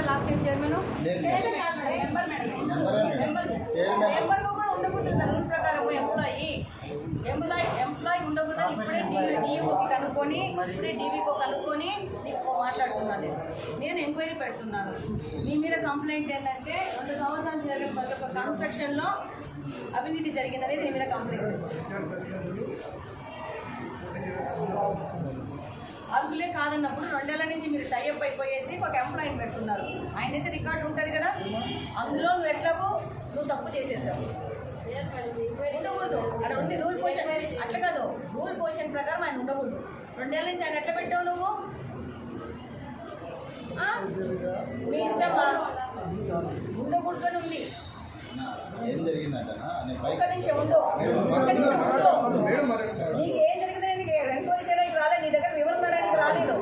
కాదు. చైర్మన్. మెంబర్గా కూడా రూల్ ప్రకారం? ఎంప్లాయీ ఎంప్లాయీ ఎంప్లాయీ ఉండకూడదు ఇప్పుడే డీవీ డీఓకి కనుక్కొని ఇప్పుడే డీవీకో కనుక్కొని నీకు మాట్లాడుతున్నాను నేను. నేను ఎంక్వైరీ పెడుతున్నాను. మీ మీద కంప్లైంట్ ఏంటంటే రెండు సంవత్సరాలు జరిగిన ప్రతి ఒక్క కన్స్ట్రక్షన్లో అవినీతి జరిగిందనేది నీ మీద కంప్లైంట్ అర్హులే కాదన్నప్పుడు రెండేళ్ళ నుంచి మీరు టైఅప్ అయిపోయేసి ఒక ఎంప్లాయీని పెడుతున్నారు ఆయన అయితే రికార్డు ఉంటుంది కదా? అందులో నువ్వు ఎట్లాగో నువ్వు తప్పు చేసేసావు. ఉండకూడదు. అక్కడ ఉంది రూల్ పొజిషన్ అట్లా కాదు. రూల్ పొజిషన్ ప్రకారం ఆయన ఉండకూడదు. రెండేళ్ళ నుంచి ఆయన ఎట్లా పెట్టావు నువ్వు? మీ ఇష్టమా? ఉండకూడదు అని ఉంది ఏం జరిగిందంట నేను ఒక్క నిమిషం ఉండు. ఒక్క నిమిషం ఉండు నీకు ఏం జరిగిందని నీకు ఎంక్వైరీ చేయడానికి రాలేదు నీ దగ్గర వివరణ అడగడానికి రాలేదు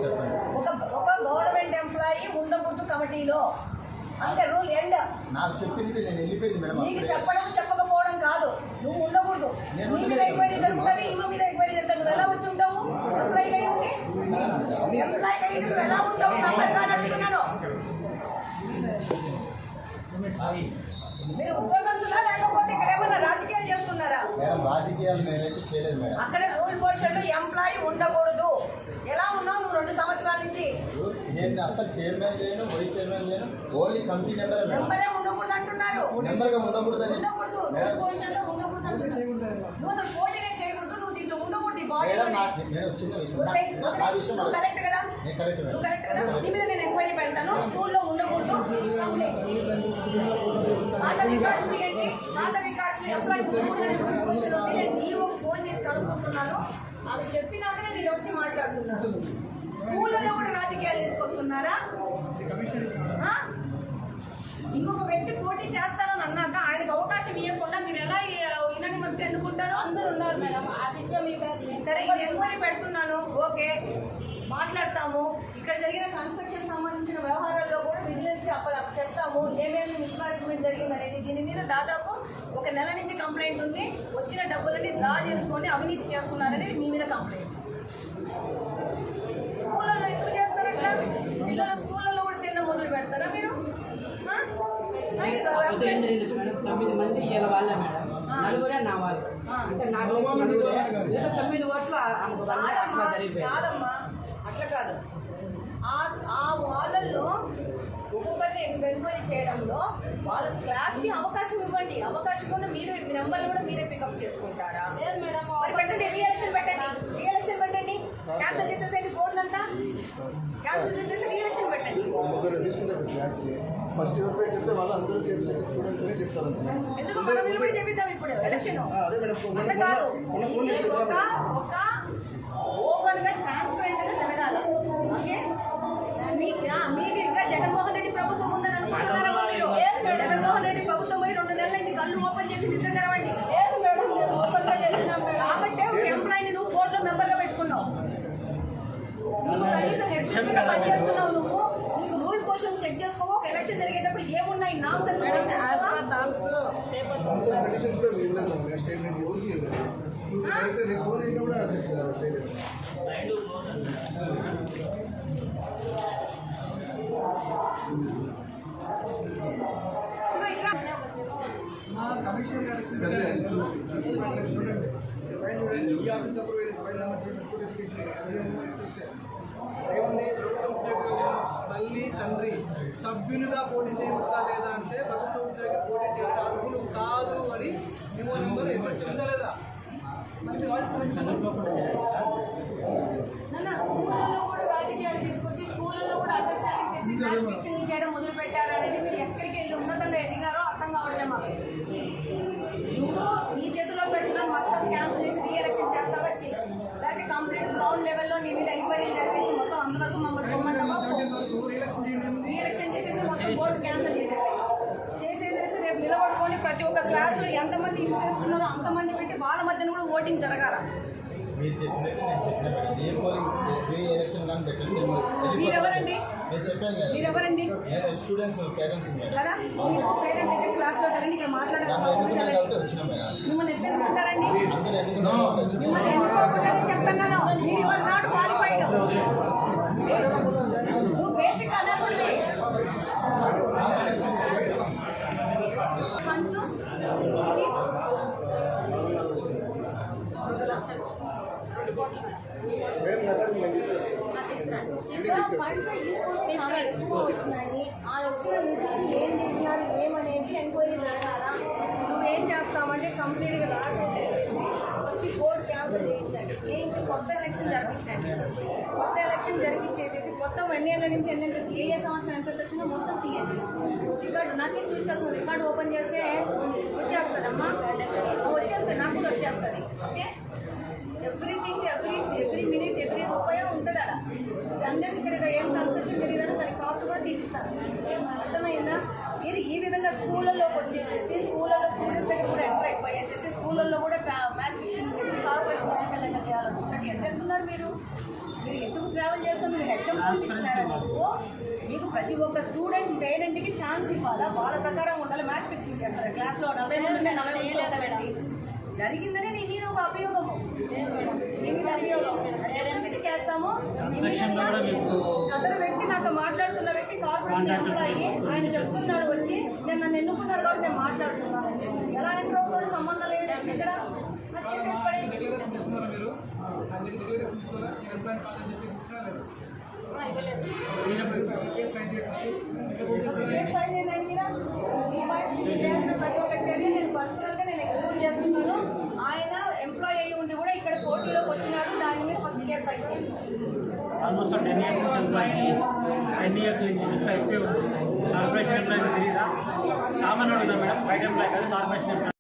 ఒక ఒక గవర్నమెంట్ ఎంప్లాయీ ఉండకూడదు కమిటీలో ఎండ్. నాకు చెప్పింది నేను వెళ్ళిపోయింది మేడం నీకు అప్పుడే. చెప్పడం చెప్పకపోవడం కాదు. నువ్వు ఉండకూడదు. నేను నీ మీద ఉండలేదు. ఎంక్వైరీ జరుగుతుంది ఇల్లు మీద ఎంక్వైరీ జరుగుతుంది. నువ్వు ఎలా వచ్చి ఉంటావు? ఎంప్లాయీ అయి ఉండి. ఎంప్లాయీ అయి నువ్వు ఎలా ఉంటావు? అడుగుతున్నాను మీరు ఉద్యోగస్తులా లేకపోతే ఇక్కడ ఏమన్నా రాజకీయాలు చేస్తున్నారా? మేడం రాజకీయాలు నేనైతే చేయలేదు మేడం. అక్కడ రూల్ పొజిషన్ ఎంప్లాయీ ఉండకూడదు. ఎలా ఉన్నావు? నువ్వు రెండు సంవత్సరాల నేను అసలు చైర్మన్ లేను వైస్ చైర్మన్ లేను ఓన్లీ కమిటీ ఉండకూడదు అంటున్నారు. మెంబర్గా ఉండకూడదని. మేడం. మేడం చిన్న విషయం. నా- విషయం కరెక్ట్ కదా? కరెక్ట్ కదా? నీ మీద నేను ఎంక్వైరీ పెడతాను. స్కూల్లో ఉండకూడదు. కంప్లైంట్ పాత రికార్డ్స్ తీయండి. పాత రికార్డ్స్ ఎంప్లాయీ ఉండకూడదని రూల్ పొజిషన్ ఉంది నేను ఫోన్ చేసి కనుక్కుంటున్నాను. అవి చెప్పినాకనే నేను వచ్చి మాట్లాడుతున్నాను. స్కూళ్ళలో కూడా రాజకీయాలు తీసుకొస్తున్నారా? ఇంకొక వ్యక్తి పోటీ చేస్తానని అన్నాక ఆయనకు అవకాశం ఇవ్వకుండా మీరు ఎలా యునానిమస్ ఎన్నుకుంటారు? అందరూ ఉన్నారు మేడం. ఆ విషయం సరే ఇది ఎంక్వైరీ పెడుతున్నాను. ఓకే. మాట్లాడతాము. ఇక్కడ జరిగిన కన్స్ట్రక్షన్ సంబంధించిన వ్యవహారాల్లో కూడా విజిలెన్స్కి అప్ప చెప్తాము. ఏమేమి మిస్మానేజ్మెంట్ జరిగింది అనేది దీని మీద దాదాపు ఒక నెల నుంచి కంప్లైంట్ ఉంది. వచ్చిన డబ్బులని డ్రా చేసుకొని అవినీతి చేస్తున్నారనేది మీ మీద కంప్లైంట్ స్కూళ్ళలో ఎందుకు చేస్తారు అట్లా పిల్లల స్కూళ్ళలో కూడా తిన్న మొదలు పెడతారా మీరు ఆ? ఆ, ఇది కాకపోతే ఏం జరిగింది మేడం ఇవాళ వాళ్ళే మేడం. నలుగురే నా వాళ్ళు. అంటే నాకు నలుగురే. తొమ్మిది ఓట్లు ఆమెకు అట్లా కాదమ్మా జరిగిపోయింది. కాదమ్మా అట్లా కాదు. ఆ ఆ వాళ్ళల్లో ఒక్కొక్కరిని ఎంక్వైరీ చేయడంలో వాళ్ళ క్లాస్కి అవకాశం ఇవ్వండి. అవకాశం కూడా మీరు నెంబర్లు కూడా మీరే పికప్ చేసుకుంటారా? లేదు మేడం మరి పెట్టండి రీ ఎలక్షన్ పెట్టండి. రీ ఎలక్షన్ పెట్టండి. క్యాన్సిల్ చేసేసేయండి కోర్టు అంతా. క్యాన్సిల్ చేసేసి రీ ఎలక్షన్ పెట్టండి ఫస్ట్ ఎవరు పేరు చెప్తే వాళ్ళు అందరూ చేతులు ఎత్తి చూడండి చెప్తారు అదే మేడం ఫోన్ ఇంకా జగన్మోహన్ రెడ్డి ప్రభుత్వం ఉందని అనుకుంటున్నారా మీరు? జగన్మోహన్ రెడ్డి ప్రభుత్వం పోయి రెండు నెలలు ఇది కళ్ళు ఓపెన్ చేసి నిద్ర తెరవండి లేదు మేడం? మేము ఓపెన్గా చేసినాం మేడం? కాబట్టి ఒక ఎంప్లాయీని నువ్వు బోర్డులో మెంబర్గా పెట్టుకున్నావు. కనీసం హెడ్గా పనిచేస్తున్నావు నువ్వు. క్వశ్చన్స్ చెక్ చేసుకోవు? ఒక ఎలక్షన్ జరిగేటప్పుడు ఏమున్నాయి నామ్స్ అని madam check as చేసుకోవా? Per norms paper council conditions తల్లి తండ్రి సభ్యులుగా పోటీ చేయవచ్చా లేదా అంటే ప్రభుత్వ ఉద్యోగి పోటీ చేయడానికి అర్హులు కాదు అని మేము నెంబర్ ఎస్ఎస్ ఉందా లేదా? రాజకీయాలు తీసుకొచ్చి కూడా అండర్స్టాండింగ్ చేసి మ్యాచ్ ఫిక్సింగ్ చేయడం మొదలు పెట్టారనేది మీరు ఎక్కడికి వెళ్ళి ఉన్నతంగా ఎదిగారో అర్థం కావట్లే మాకు. నువ్వు నీ చేతిలో పెడుతున్న మొత్తం క్యాన్సిల్ చేసి రీ ఎలక్షన్ చేస్తావా? వచ్చి లేకపోతే కంప్లీట్ గ్రౌండ్ లెవెల్లో నీ మీద ఎంక్వైరీలు జరిపేసి మొత్తం అంతవరకు మమ్మల్ని పొమ్మంటావా రిఎలక్షన్ చేయండి రీ ఎలక్షన్ బోర్డు క్యాన్సిల్ చేసేసి చేసేసేసి రేపు నిలబడుకొని ప్రతి ఒక్క క్లాసులో ఎంతమంది ఇంట్రెస్ట్ ఉన్నారో అంతమంది పెట్టి వాళ్ళ మధ్యన కూడా ఓటింగ్ జరగాల. మీరు చెప్పినట్టు నేను చెప్పిన మేడం ఏ పోలింగ్ ఏ ఎలక్షన్ కానీ పెట్టండి మేము వెళ్ళిపోతాం. మీరెవరండి? నేను చెప్పాను కదా. మీరెవరండి? నేను స్టూడెంట్స్ పేరెంట్స్ మేడం కదా? మీరు పేరెంట్ అయితే క్లాస్లో కలిగి ఇక్కడ వచ్చినాం మిమ్మల్ని ఎట్లా ఎన్నుకుంటారండి? అందరూ ఎన్నుకున్నారు కాబట్టి వచ్చినాం. మిమ్మల్ని ఎన్నుకోకూడదని చెప్తున్నాను మీరు ఇవాళ నాట్ క్వాలిఫైడ్ తీసుకొస్తున్నాయి ఆ వచ్చిన ఏం చేసినారు ఏమనేది ఎంక్వైరీ జరగాలా నువ్వేం చేస్తావంటే కంప్లీట్గా రాసేసేసేసి ఫస్ట్ బోర్డు క్యాన్సిల్ చేయించండి చేయించి కొత్త ఎలక్షన్ జరిపించండి కొత్త ఎలక్షన్ జరిపించేసేసి మొత్తం వన్ ఇయర్ల నుంచి ఎన్నంత ఏ ఏ సంవత్సరం ఎంత వచ్చిందో మొత్తం తీయండి. రికార్డు నాకే చూసేస్తాను రికార్డు ఓపెన్ చేస్తే వచ్చేస్తుందమ్మా? వచ్చేస్తుంది నాకు కూడా వచ్చేస్తుంది. Okay? Everything every every minute every రూపాయి ఉంటుంది అలా. అందరికి ఇక్కడ ఏం కన్స్ట్రక్షన్ జరిగినారో దాని కాస్ట్ కూడా తీరుస్తారు అర్థమైందా? మీరు ఈ విధంగా స్కూళ్ళలోకి వచ్చేసేసి స్కూళ్ళలో స్టూడెంట్స్ దగ్గర కూడా ఎంటర్ అయిపోయేసేసి స్కూళ్ళల్లో కూడా మ్యాచ్ ఫిక్సింగ్ చేసి కార్పొరేషన్ ఎన్నికలుగా చేయాలనుకుంటే ఎంత వెళ్తున్నారు మీరు? మీరు ఎందుకు ట్రావెల్ చేస్తున్నారు? మీరు హెచ్ఎం ఇచ్చినారా? మీకు ప్రతి ఒక్క స్టూడెంట్ పేరెంట్కి ఛాన్స్ ఇవ్వాలా? వాళ్ళ ప్రకారం ఉండాలి మ్యాచ్ ఫిక్సింగ్ చేస్తారు. క్లాస్లో నలభై మంది ఉంటే నలభై మంది పెట్టి జరిగిందనే నీ మీద ఒక అభియోగము. నీ మీద అభియోగం. అదేంటి చేస్తాము? అతను వ్యక్తి నాతో మాట్లాడుతున్న వ్యక్తి కార్పొరేషన్ ఎంప్లాయీ ఆయన చెప్తున్నాడు వచ్చి నేను నన్ను ఎన్నుకున్నారు కాబట్టి నేను మాట్లాడుతున్నాను అని చెప్పి. ఎలా ఎంటర్ సంబంధం లేదు. ఇక్కడ చేసేసి అది నేను ఎంప్లాయ్ కాదని చెప్పి ఇచ్చినా లేదు ప్రతి ఒక్క చర్య నేను పర్సనల్ నేను చేస్తున్నాను ఆయన ఎంప్లాయ్ అయ్యి ఉండి కూడా ఇక్కడ పోటీలోకి వచ్చినాడు దాని మీద first case file almost ten years నుంచి ఎంప్లాయీ టెన్ ఇయర్స్ నుంచి ఇంకా ఎక్కువ ఉంది. కార్పొరేషన్ ఎంప్లాయ్ తెలియదా కామన్ అడుగుదా మేడం. బయట ఎంప్లాయ్ కదా కార్పొరేషన్